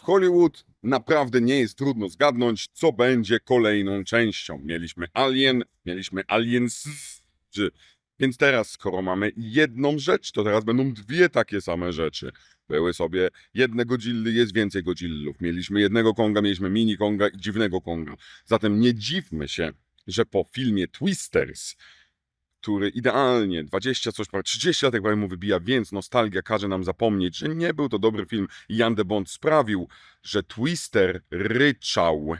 W Hollywood naprawdę nie jest trudno zgadnąć, co będzie kolejną częścią. Mieliśmy Alien, mieliśmy Aliens, więc teraz, skoro mamy jedną rzecz, to teraz będą dwie takie same rzeczy. Były sobie jedne Godzilly, jest więcej Godzillów. Mieliśmy jednego Konga, mieliśmy mini Konga i dziwnego Konga. Zatem nie dziwmy się, że po filmie Twisters, który idealnie 20 coś, prawie 30 lat jak prawie mu wybija, więc nostalgia każe nam zapomnieć, że nie był to dobry film Jan de Bond sprawił, że Twister ryczał.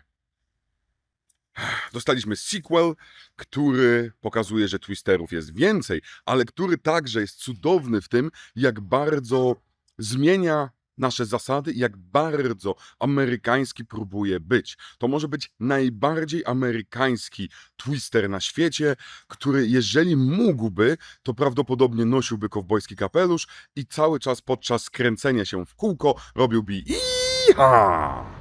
Dostaliśmy sequel, który pokazuje, że Twisterów jest więcej, ale który także jest cudowny w tym, jak bardzo zmienia nasze zasady i jak bardzo amerykański próbuje być. To może być najbardziej amerykański twister na świecie, który jeżeli mógłby, to prawdopodobnie nosiłby kowbojski kapelusz i cały czas podczas kręcenia się w kółko robiłby iha!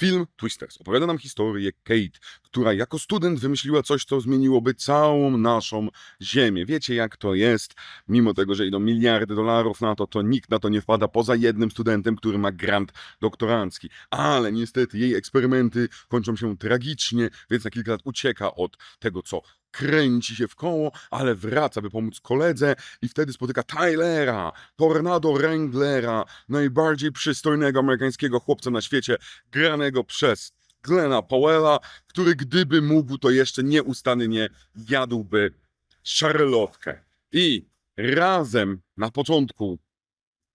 Film Twisters opowiada nam historię Kate, która jako student wymyśliła coś, co zmieniłoby całą naszą Ziemię. Wiecie, jak to jest? Mimo tego, że idą miliardy dolarów na to, to nikt na to nie wpada poza jednym studentem, który ma grant doktorancki. Ale niestety jej eksperymenty kończą się tragicznie, więc na kilka lat ucieka od tego, co kręci się w koło, ale wraca, by pomóc koledze i wtedy spotyka Tylera, Tornado Wranglera, najbardziej przystojnego amerykańskiego chłopca na świecie, granego przez Glena Powella, który gdyby mógł, to jeszcze nieustannie jadłby szarlotkę. I razem na początku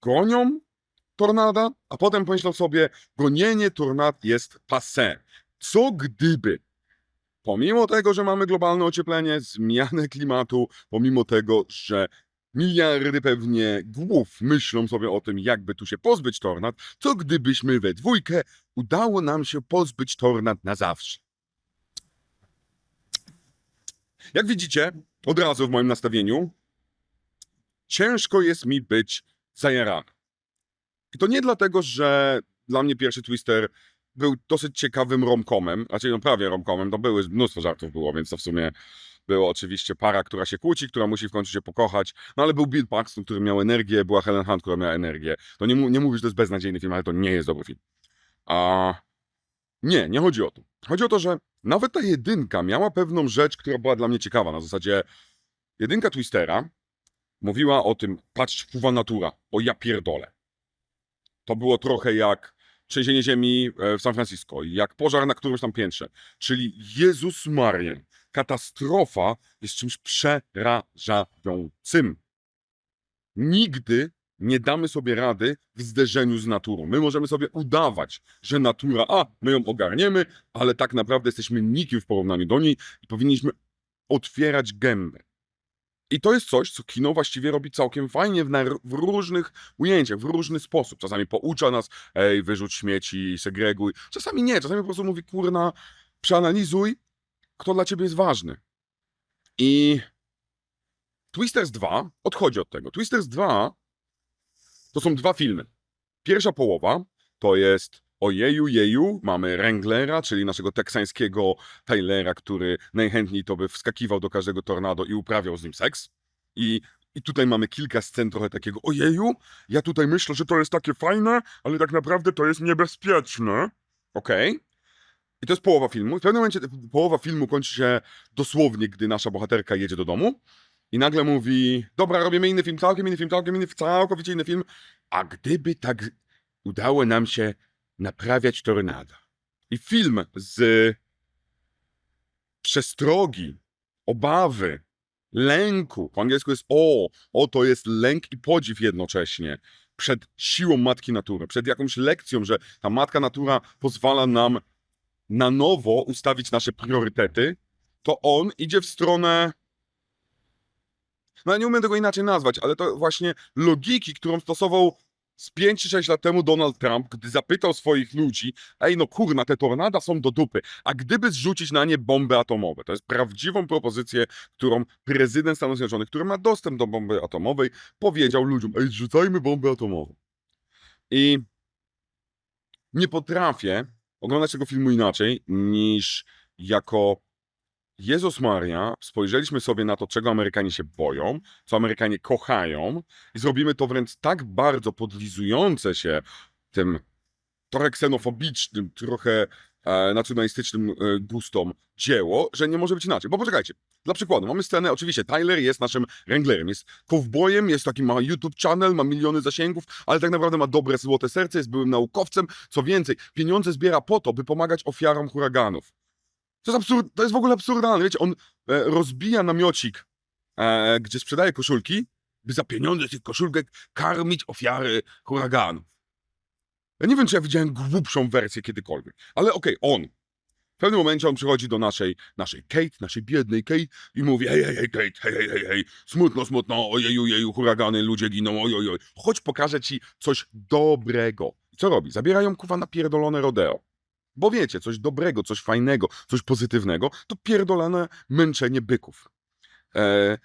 gonią tornada, a potem pomyślał sobie, gonienie tornad jest passé. Co gdyby pomimo tego, że mamy globalne ocieplenie, zmianę klimatu, pomimo tego, że miliardy pewnie głów myślą sobie o tym, jakby tu się pozbyć tornad, co gdybyśmy we dwójkę udało nam się pozbyć tornad na zawsze. Jak widzicie, od razu w moim nastawieniu, ciężko jest mi być zajarany. I to nie dlatego, że dla mnie pierwszy Twister był dosyć ciekawym romkomem, raczej no prawie romkomem, to były, mnóstwo żartów było, więc to w sumie było oczywiście para, która się kłóci, która musi w końcu się pokochać, no ale był Bill Paxton, który miał energię, była Helen Hunt, która miała energię. To nie, nie mówisz, że to jest beznadziejny film, ale to nie jest dobry film. A nie, nie chodzi o to. Chodzi o to, że nawet ta jedynka miała pewną rzecz, która była dla mnie ciekawa, na zasadzie jedynka Twistera mówiła o tym, patrz, wpływa natura, o ja pierdolę. To było trochę jak trzęsienie ziemi e, w San Francisco, jak pożar na którymś tam piętrze. Czyli Jezus Maria, katastrofa jest czymś przerażającym. Nigdy nie damy sobie rady w zderzeniu z naturą. My możemy sobie udawać, że natura, a my ją ogarniemy, ale tak naprawdę jesteśmy nikim w porównaniu do niej i powinniśmy otwierać gębę. I to jest coś, co kino właściwie robi całkiem fajnie w, w różnych ujęciach, w różny sposób. Czasami poucza nas, ej, wyrzuć śmieci, segreguj. Czasami nie, czasami po prostu mówi, kurna, przeanalizuj, kto dla ciebie jest ważny. I Twisters 2 odchodzi od tego. Twisters 2 to są dwa filmy. Pierwsza połowa to jest ojeju, jeju, mamy Wranglera, czyli naszego teksańskiego Tylera, który najchętniej to by wskakiwał do każdego tornado i uprawiał z nim seks. I, I tutaj mamy kilka scen trochę takiego ojeju, ja tutaj myślę, że to jest takie fajne, ale tak naprawdę to jest niebezpieczne. Okej. I to jest połowa filmu. W pewnym momencie połowa filmu kończy się dosłownie, gdy nasza bohaterka jedzie do domu i nagle mówi, dobra, robimy inny film, całkiem inny film, całkiem inny, całkowicie inny film. A gdyby tak udało nam się naprawiać tornada. I film z przestrogi, obawy, lęku, po angielsku jest o, o to jest lęk i podziw jednocześnie przed siłą matki natury, przed jakąś lekcją, że ta matka natura pozwala nam na nowo ustawić nasze priorytety, to on idzie w stronę. No ja nie umiem tego inaczej nazwać, ale to właśnie logiki, którą stosował z 5 czy 6 lat temu Donald Trump, gdy zapytał swoich ludzi, ej no kurna, te tornada są do dupy, a gdyby zrzucić na nie bomby atomowe, to jest prawdziwą propozycję, którą prezydent Stanów Zjednoczonych, który ma dostęp do bomby atomowej, powiedział ludziom, ej zrzucajmy bombę atomową. I nie potrafię oglądać tego filmu inaczej niż jako Jezus Maria, spojrzeliśmy sobie na to, czego Amerykanie się boją, co Amerykanie kochają i zrobimy to wręcz tak bardzo podlizujące się tym trochę ksenofobicznym, trochę e, nacjonalistycznym e, gustom dzieło, że nie może być inaczej. Bo poczekajcie, dla przykładu, mamy scenę, oczywiście Tyler jest naszym wranglerem, jest kowbojem, jest taki, ma YouTube channel, ma miliony zasięgów, ale tak naprawdę ma dobre, złote serce, jest byłym naukowcem, co więcej, pieniądze zbiera po to, by pomagać ofiarom huraganów. To jest, absurd, to jest w ogóle absurdalne, wiecie, on e, rozbija namiocik, e, gdzie sprzedaje koszulki, by za pieniądze tych koszulek karmić ofiary huraganów. Ja nie wiem, czy ja widziałem głupszą wersję kiedykolwiek, ale okej, on. W pewnym momencie on przychodzi do naszej, naszej Kate, naszej biednej Kate i mówi hej, hej, hej, Kate, hej, hej, hej, hej, smutno, smutno, ojeju, jeju, huragany, ludzie giną, oj, oj. Chodź pokażę ci coś dobrego. I co robi? Zabiera ją kuwa na pierdolone rodeo. Bo wiecie, coś dobrego, coś fajnego, coś pozytywnego, to pierdolone męczenie byków. E,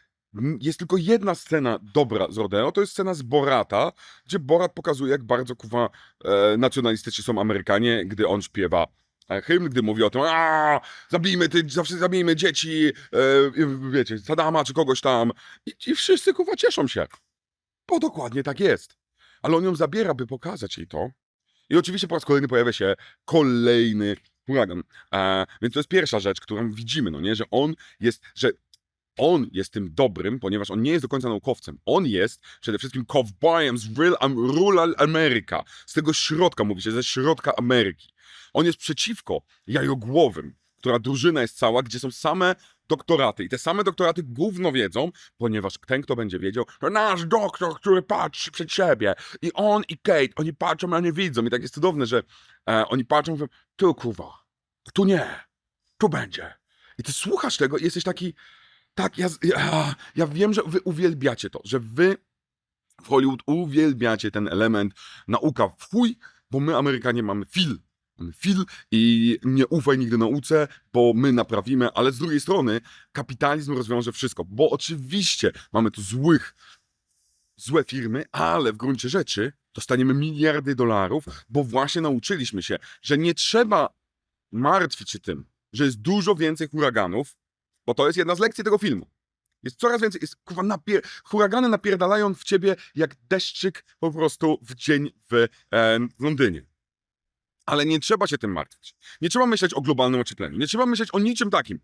jest tylko jedna scena dobra z rodeo, to jest scena z Borata, gdzie Borat pokazuje, jak bardzo kuwa e, nacjonalistyczni są Amerykanie, gdy on śpiewa e, hymn, gdy mówi o tym, a zabijmy, ty, zawsze zabijmy dzieci, e, wiecie, Sadama czy kogoś tam. I, I wszyscy kuwa cieszą się. Bo dokładnie tak jest. Ale on ją zabiera, by pokazać jej to. I oczywiście po raz kolejny pojawia się kolejny huragan. E, więc to jest pierwsza rzecz, którą widzimy, no nie, że on jest, że on jest tym dobrym, ponieważ on nie jest do końca naukowcem. On jest przede wszystkim cowboyem z real, am, rural America. Z tego środka, mówi się, ze środka Ameryki. On jest przeciwko jajogłowym, która drużyna jest cała, gdzie są same doktoraty. I te same doktoraty gówno wiedzą, ponieważ ten, kto będzie wiedział, to nasz doktor, który patrzy przed siebie. I on i Kate, oni patrzą, a nie widzą. I tak jest cudowne, że e, oni patrzą mówią, tu kurwa, tu nie, tu będzie. I ty słuchasz tego i jesteś taki, tak, ja, ja, ja wiem, że wy uwielbiacie to, że wy w Hollywood uwielbiacie ten element nauka w chuj, bo my Amerykanie mamy fil. Mamy fil i nie ufaj nigdy nauce, bo my naprawimy, ale z drugiej strony kapitalizm rozwiąże wszystko, bo oczywiście mamy tu złych, złe firmy, ale w gruncie rzeczy dostaniemy miliardy dolarów, bo właśnie nauczyliśmy się, że nie trzeba martwić się tym, że jest dużo więcej huraganów, bo to jest jedna z lekcji tego filmu. Jest coraz więcej, jest kurwa napier... huragany napierdalają w ciebie jak deszczyk po prostu w dzień w, e, w Londynie. Ale nie trzeba się tym martwić. Nie trzeba myśleć o globalnym ociepleniu. Nie trzeba myśleć o niczym takim.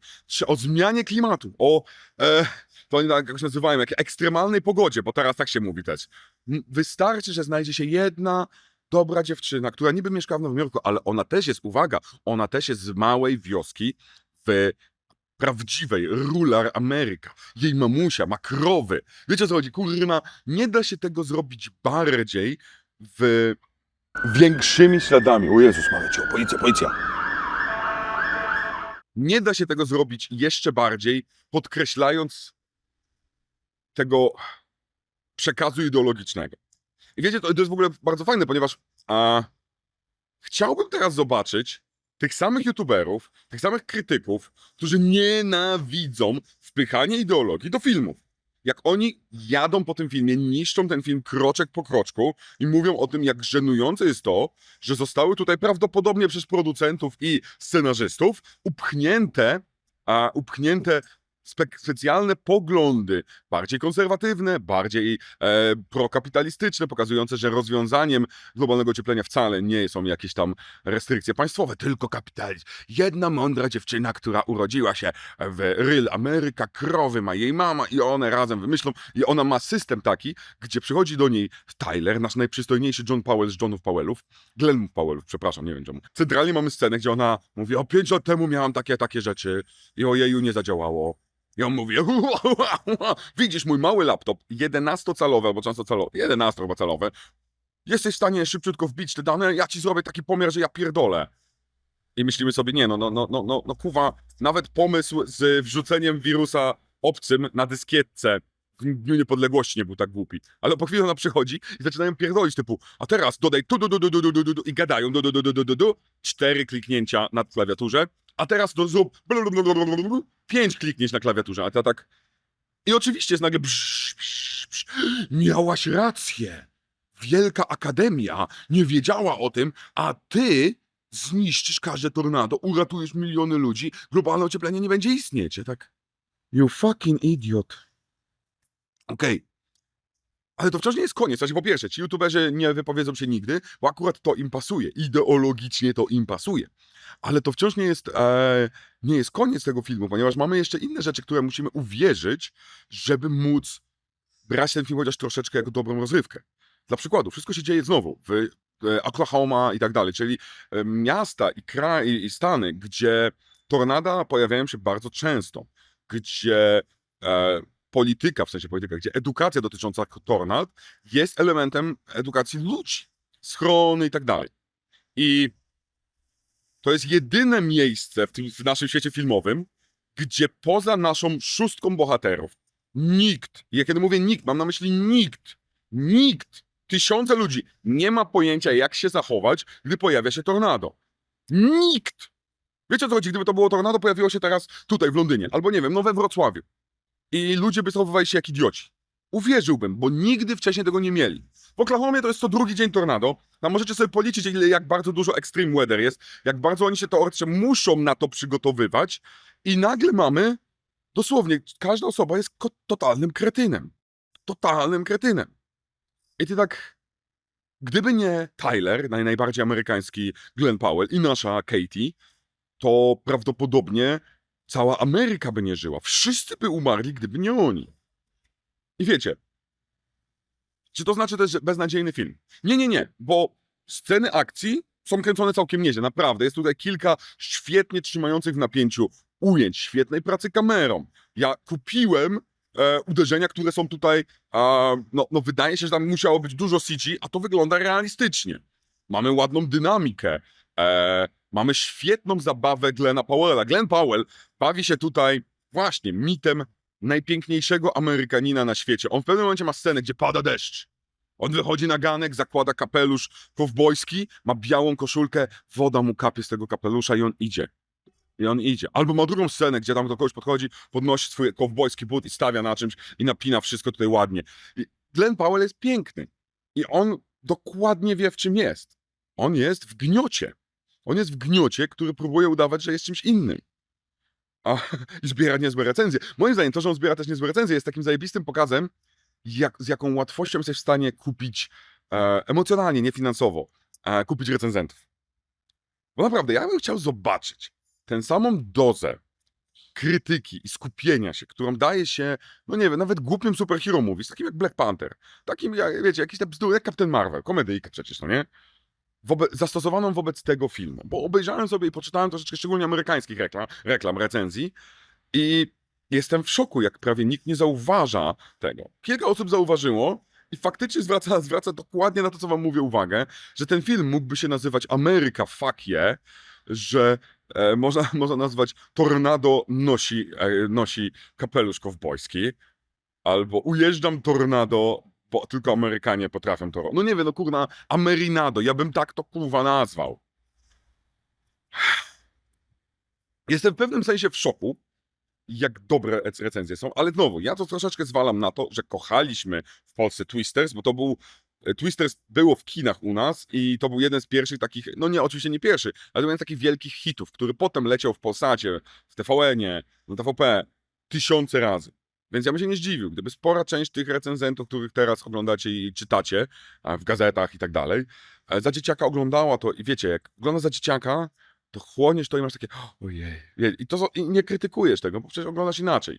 O zmianie klimatu, o e, to oni tak jakoś nazywają, jak ekstremalnej pogodzie, bo teraz tak się mówi też. Wystarczy, że znajdzie się jedna dobra dziewczyna, która niby mieszka w Nowym Jorku, ale ona też jest, uwaga, ona też jest z małej wioski w prawdziwej rural Ameryka. Jej mamusia ma krowy. Wiecie co chodzi? Kurna, nie da się tego zrobić bardziej w większymi śladami. O Jezus, mamy cię, policja, policja. Nie da się tego zrobić jeszcze bardziej, podkreślając tego przekazu ideologicznego. I wiecie, to, to jest w ogóle bardzo fajne, ponieważ a, chciałbym teraz zobaczyć tych samych youtuberów, tych samych krytyków, którzy nienawidzą wpychania ideologii do filmów. Jak oni jadą po tym filmie, niszczą ten film kroczek po kroczku i mówią o tym, jak żenujące jest to, że zostały tutaj prawdopodobnie przez producentów i scenarzystów upchnięte, a upchnięte spe- specjalne poglądy, bardziej konserwatywne, bardziej e, prokapitalistyczne, pokazujące, że rozwiązaniem globalnego ocieplenia wcale nie są jakieś tam restrykcje państwowe, tylko kapitalizm. Jedna mądra dziewczyna, która urodziła się w Real Ameryka, krowy ma jej mama i one razem wymyślą i ona ma system taki, gdzie przychodzi do niej Tyler, nasz najprzystojniejszy John Powell z Johnów Powellów, Glenn Powellów, przepraszam, nie wiem czemu. Centralnie mamy scenę, gdzie ona mówi, o pięć lat temu miałam takie, takie rzeczy i ojeju, nie zadziałało. Ja mówię, widzisz mój mały laptop, 11-calowy albo często calowy, 11 chyba calowy, jesteś w stanie szybciutko wbić te dane, ja ci zrobię taki pomiar, że ja pierdolę. I myślimy sobie, nie no, no, no, no, no, no kuwa, nawet pomysł z wrzuceniem wirusa obcym na dyskietce w Dniu Niepodległości nie był tak głupi. Ale po chwili ona przychodzi i zaczynają pierdolić typu, a teraz dodaj tu, du, du, du, du, du, du, du, i gadają, du, du, du, du, du, du, cztery kliknięcia na klawiaturze, a teraz do zrób pięć kliknięć na klawiaturze, a ta tak... I oczywiście jest nagle. Miałaś rację. Wielka Akademia nie wiedziała o tym, a ty zniszczysz każde tornado, uratujesz miliony ludzi, globalne ocieplenie nie będzie istnieć. Tak, you fucking idiot. Okej. Ale to wciąż nie jest koniec. Znaczy, po pierwsze, ci youtuberzy nie wypowiedzą się nigdy, bo akurat to im pasuje. Ideologicznie to im pasuje. Ale to wciąż nie jest, e, nie jest koniec tego filmu, ponieważ mamy jeszcze inne rzeczy, które musimy uwierzyć, żeby móc brać ten film chociaż troszeczkę jako dobrą rozrywkę. Dla przykładu, wszystko się dzieje znowu w e, Oklahoma i tak dalej, czyli e, miasta i kraje i stany, gdzie tornada pojawiają się bardzo często, gdzie e, polityka, w sensie polityka, gdzie edukacja dotycząca tornad jest elementem edukacji ludzi, schrony i tak dalej. I to jest jedyne miejsce w, tym, w naszym świecie filmowym, gdzie poza naszą szóstką bohaterów nikt, ja kiedy mówię nikt, mam na myśli nikt, nikt, tysiące ludzi nie ma pojęcia, jak się zachować, gdy pojawia się tornado. Nikt! Wiecie o co chodzi? Gdyby to było tornado, pojawiło się teraz tutaj w Londynie, albo nie wiem, no we Wrocławiu. I ludzie by zachowywali się jak idioci. Uwierzyłbym, bo nigdy wcześniej tego nie mieli. W Oklahomie to jest co drugi dzień tornado. Tam możecie sobie policzyć, ile, jak bardzo dużo extreme weather jest, jak bardzo oni się teoretycznie muszą na to przygotowywać. I nagle mamy, dosłownie, każda osoba jest totalnym kretynem. Totalnym kretynem. I ty tak, gdyby nie Tyler, naj, najbardziej amerykański Glenn Powell i nasza Katie, to prawdopodobnie cała Ameryka by nie żyła. Wszyscy by umarli, gdyby nie oni. I wiecie, czy to znaczy też, beznadziejny film? Nie, nie, nie, bo sceny akcji są kręcone całkiem nieźle, naprawdę. Jest tutaj kilka świetnie trzymających w napięciu ujęć, świetnej pracy kamerą. Ja kupiłem e, uderzenia, które są tutaj, a, no, no wydaje się, że tam musiało być dużo CG, a to wygląda realistycznie. Mamy ładną dynamikę, e, mamy świetną zabawę Glena Powella. Glenn Powell bawi się tutaj właśnie mitem najpiękniejszego Amerykanina na świecie. On w pewnym momencie ma scenę, gdzie pada deszcz. On wychodzi na ganek, zakłada kapelusz kowbojski, ma białą koszulkę, woda mu kapie z tego kapelusza i on idzie. I on idzie. Albo ma drugą scenę, gdzie tam do kogoś podchodzi, podnosi swój kowbojski but i stawia na czymś i napina wszystko tutaj ładnie. I Glenn Powell jest piękny. I on dokładnie wie, w czym jest. On jest w gniocie. On jest w gniocie, który próbuje udawać, że jest czymś innym. A, zbiera niezłe recenzje. Moim zdaniem to, że on zbiera też niezłe recenzje jest takim zajebistym pokazem, jak, z jaką łatwością jesteś w stanie kupić e, emocjonalnie, nie finansowo, e, kupić recenzentów. Bo naprawdę, ja bym chciał zobaczyć tę samą dozę krytyki i skupienia się, którą daje się, no nie wiem, nawet głupim superhero movies, takim jak Black Panther, takim, jak, wiecie, jakiś tam bzdur, jak Captain Marvel, komedyjka przecież, no nie? Wobe zastosowaną wobec tego filmu, bo obejrzałem sobie i poczytałem troszeczkę szczególnie amerykańskich reklam, reklam recenzji i jestem w szoku, jak prawie nikt nie zauważa tego. Kilka osób zauważyło i faktycznie zwraca, zwraca dokładnie na to, co wam mówię uwagę, że ten film mógłby się nazywać Ameryka fuck yeah, że e, można, można nazwać Tornado nosi, e, nosi kapelusz kowbojski, albo Ujeżdżam Tornado, bo tylko Amerykanie potrafią to robić. No nie wiem, no kurna, Amerinado, ja bym tak to kurwa nazwał. Jestem w pewnym sensie w szoku, jak dobre rec- recenzje są, ale znowu, ja to troszeczkę zwalam na to, że kochaliśmy w Polsce Twisters, bo to był e, Twisters było w kinach u nas i to był jeden z pierwszych takich, no nie, oczywiście nie pierwszy, ale to jeden z takich wielkich hitów, który potem leciał w Polsacie, w TVN-ie, na TVP tysiące razy. Więc ja bym się nie zdziwił, gdyby spora część tych recenzentów, których teraz oglądacie i czytacie w gazetach i tak dalej, e, za dzieciaka oglądała to i wiecie, jak oglądasz za dzieciaka, to chłoniesz to i masz takie ojej. I, to, I nie krytykujesz tego, bo przecież oglądasz inaczej.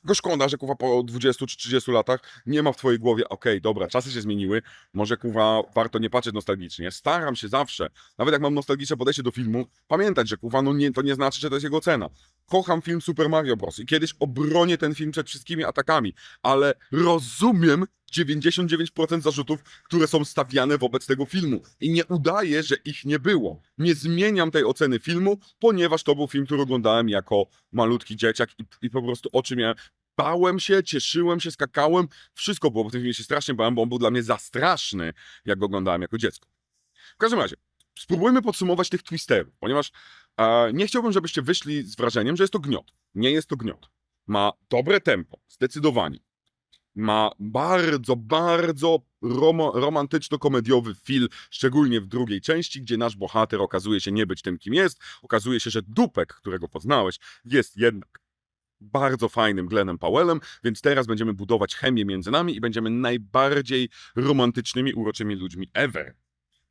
Tylko szkoda, że kuwa po 20 czy 30 latach nie ma w twojej głowie, okej, dobra, czasy się zmieniły, może kuwa warto nie patrzeć nostalgicznie. Staram się zawsze, nawet jak mam nostalgiczne podejście do filmu, pamiętać, że kuwa, no nie, to nie znaczy, że to jest jego cena. Kocham film Super Mario Bros. i kiedyś obronię ten film przed wszystkimi atakami, ale rozumiem 99% zarzutów, które są stawiane wobec tego filmu. I nie udaję, że ich nie było. Nie zmieniam tej oceny filmu, ponieważ to był film, który oglądałem jako malutki dzieciak i, i po prostu oczy miałem. Bałem się, cieszyłem się, skakałem. Wszystko było, bo w tym filmie się strasznie bałem, bo on był dla mnie za straszny, jak go oglądałem jako dziecko. W każdym razie, spróbujmy podsumować tych twisterów, ponieważ e, nie chciałbym, żebyście wyszli z wrażeniem, że jest to gniot. Nie jest to gniot. Ma dobre tempo, zdecydowanie. Ma bardzo, bardzo romo, romantyczno-komediowy film, szczególnie w drugiej części, gdzie nasz bohater okazuje się nie być tym, kim jest. Okazuje się, że Dupek, którego poznałeś, jest jednak bardzo fajnym Glennem Powellem, więc teraz będziemy budować chemię między nami i będziemy najbardziej romantycznymi, uroczymi ludźmi ever.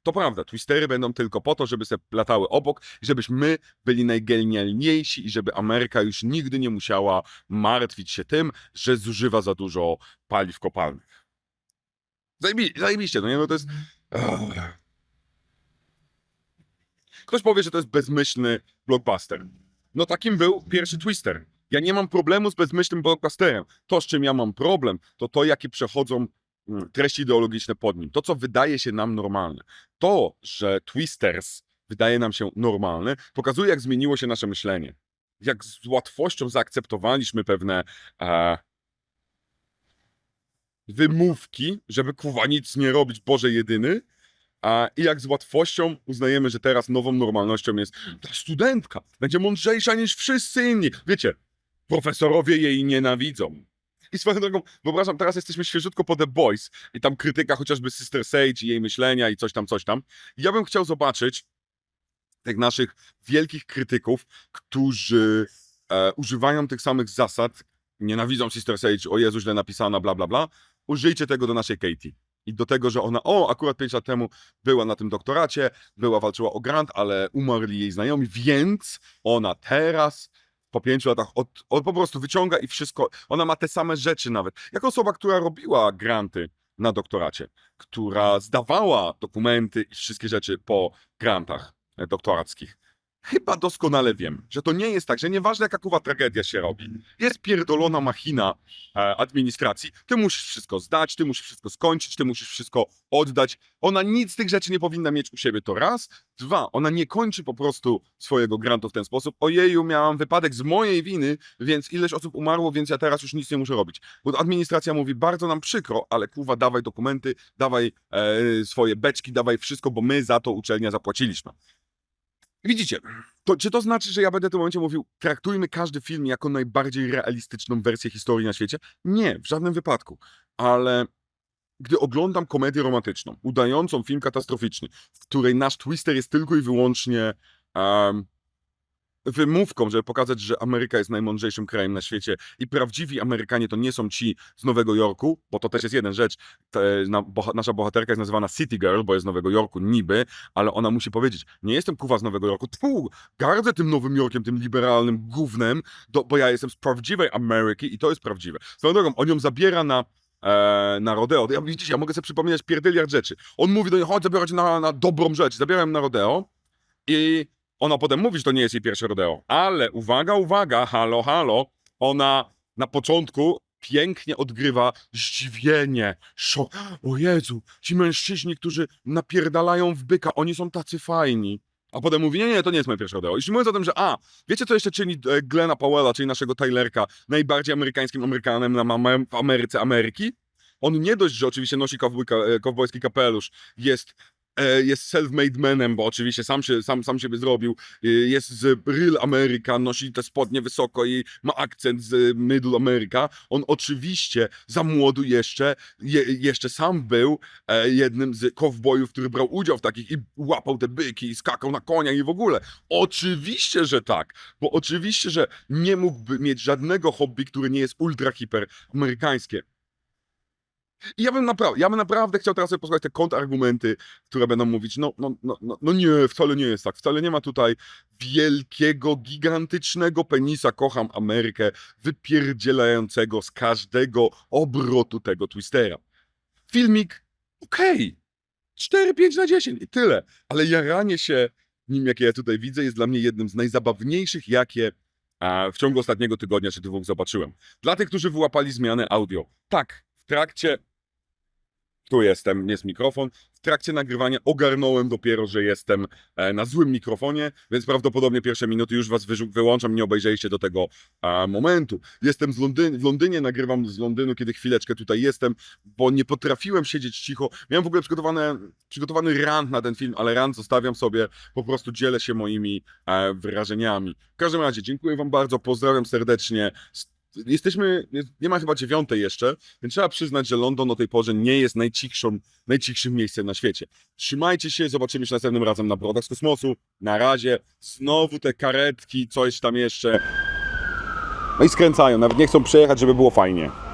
To prawda, twistery będą tylko po to, żeby se latały obok, żebyśmy byli najgenialniejsi i żeby Ameryka już nigdy nie musiała martwić się tym, że zużywa za dużo paliw kopalnych. Zajebi zajebiście, no nie, no to jest... Ugh. Ktoś powie, że to jest bezmyślny blockbuster. No takim był pierwszy Twister. Ja nie mam problemu z bezmyślnym blockbusterem. To, z czym ja mam problem, to to, jakie przechodzą treści ideologiczne pod nim. To, co wydaje się nam normalne. To, że Twisters wydaje nam się normalne, pokazuje, jak zmieniło się nasze myślenie. Jak z łatwością zaakceptowaliśmy pewne e, wymówki, żeby kuwa nic nie robić, Boże jedyny, a, I jak z łatwością uznajemy, że teraz nową normalnością jest ta studentka będzie mądrzejsza niż wszyscy inni. Wiecie, profesorowie jej nienawidzą. I swoją drogą, wyobrażam, teraz jesteśmy świeżutko po The Boys i tam krytyka chociażby Sister Sage i jej myślenia i coś tam, coś tam. Ja bym chciał zobaczyć tych naszych wielkich krytyków, którzy e, używają tych samych zasad, nienawidzą Sister Sage, o Jezu, źle napisana, bla, bla, bla. Użyjcie tego do naszej Katie. I do tego, że ona, o, akurat 5 lat temu była na tym doktoracie, była, walczyła o grant, ale umarli jej znajomi, więc ona teraz po pięciu latach od, od po prostu wyciąga i wszystko, ona ma te same rzeczy nawet. Jako osoba, która robiła granty na doktoracie, która zdawała dokumenty i wszystkie rzeczy po grantach e, doktorackich, chyba doskonale wiem, że to nie jest tak, że nieważne jaka kuwa tragedia się robi, jest pierdolona machina e, administracji, ty musisz wszystko zdać, ty musisz wszystko skończyć, ty musisz wszystko oddać. Ona nic z tych rzeczy nie powinna mieć u siebie, to raz. Dwa, ona nie kończy po prostu swojego grantu w ten sposób. Ojeju, miałam wypadek z mojej winy, więc ileś osób umarło, więc ja teraz już nic nie muszę robić. Bo administracja mówi, bardzo nam przykro, ale kurwa, dawaj dokumenty, dawaj e, swoje beczki, dawaj wszystko, bo my za to uczelnia zapłaciliśmy. Widzicie, to, czy to znaczy, że ja będę w tym momencie mówił, traktujmy każdy film jako najbardziej realistyczną wersję historii na świecie? Nie, w żadnym wypadku. Ale gdy oglądam komedię romantyczną, udającą film katastroficzny, w której nasz twister jest tylko i wyłącznie em, wymówką, żeby pokazać, że Ameryka jest najmądrzejszym krajem na świecie i prawdziwi Amerykanie to nie są ci z Nowego Jorku, bo to też jest jedna rzecz. Te, na, boha, nasza bohaterka jest nazywana City Girl, bo jest z Nowego Jorku niby, ale ona musi powiedzieć, nie jestem kuwa z Nowego Jorku, tfu, gardzę tym Nowym Jorkiem, tym liberalnym gównem, do, bo ja jestem z prawdziwej Ameryki i to jest prawdziwe. Swoją drogą, on ją zabiera na e, na rodeo. Ja, widzicie, ja mogę sobie przypominać pierdyliard rzeczy. On mówi do niej, chodź, zabiorę cię na, na dobrą rzecz. Zabieram na rodeo i ona potem mówi, że to nie jest jej pierwsze rodeo. Ale uwaga, uwaga, halo, halo, ona na początku pięknie odgrywa zdziwienie, szok. O Jezu, ci mężczyźni, którzy napierdalają w byka, oni są tacy fajni. A potem mówi, nie, nie, to nie jest moje pierwsze rodeo. Jeśli mówiąc o tym, że a, wiecie co jeszcze czyni e, Glena Powella, czyli naszego Tylerka, najbardziej amerykańskim Amerykanem na w Ameryce Ameryki? On nie dość, że oczywiście nosi e, kowbojski kapelusz, jest jest self-made manem, bo oczywiście sam, się, sam, sam siebie zrobił, e, jest z Real America, nosi te spodnie wysoko i ma akcent z Middle America. On oczywiście za młodu jeszcze, je, jeszcze sam był e, jednym z kowbojów, który brał udział w takich i łapał te byki i skakał na koniach i w ogóle. Oczywiście, że tak, bo oczywiście, że nie mógłby mieć żadnego hobby, które nie jest ultra hiper amerykańskie. I ja bym, naprawdę, ja bym naprawdę chciał teraz sobie posłuchać te kontrargumenty, które będą mówić, no, no, no, no, no nie, wcale nie jest tak, wcale nie ma tutaj wielkiego, gigantycznego penisa, kocham Amerykę, wypierdzielającego z każdego obrotu tego twistera. Filmik, okej, 4-5 na 10 i tyle, ale jaranie się nim, jakie ja tutaj widzę, jest dla mnie jednym z najzabawniejszych, jakie a, w ciągu ostatniego tygodnia czy dwóch zobaczyłem. Dla tych, którzy wyłapali zmianę audio. Tak, w trakcie. Tu jestem, jest mikrofon. W trakcie nagrywania ogarnąłem dopiero, że jestem e, na złym mikrofonie, więc prawdopodobnie pierwsze minuty już was wyłączam, nie obejrzeliście do tego momentu. Jestem z w Londynie, nagrywam z Londynu, kiedy chwileczkę tutaj jestem, bo nie potrafiłem siedzieć cicho. Miałem w ogóle przygotowany rant na ten film, ale rant zostawiam sobie, po prostu dzielę się moimi e, wrażeniami. W każdym razie, dziękuję wam bardzo, pozdrawiam serdecznie. Jesteśmy, jest- nie ma chyba dziewiątej jeszcze, więc trzeba przyznać, że London o tej porze nie jest najcichszą, najcichszym miejscem na świecie. Trzymajcie się, zobaczymy się następnym razem na Brodach z Kosmosu. Na razie, znowu te karetki, coś tam jeszcze. No i skręcają, nawet nie chcą przejechać, żeby było fajnie.